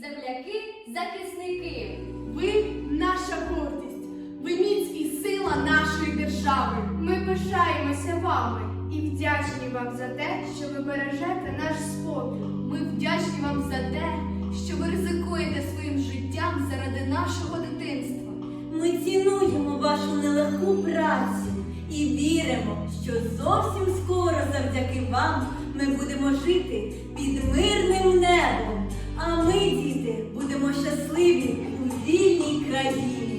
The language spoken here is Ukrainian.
земляки-захисники. Ви наша гордість, ви міць і сила нашої держави. Ми пишаємося вами і вдячні вам за те, що ви бережете наш спокій. Ми вдячні вам за те, що ви ризикуєте своїм життям заради нашого дитинства. Ми цінуємо вашу нелегку працю і віримо, що зовсім скоро завдяки вам ми будемо жити під мирним ми, діти, будемо щасливі у вільній країні.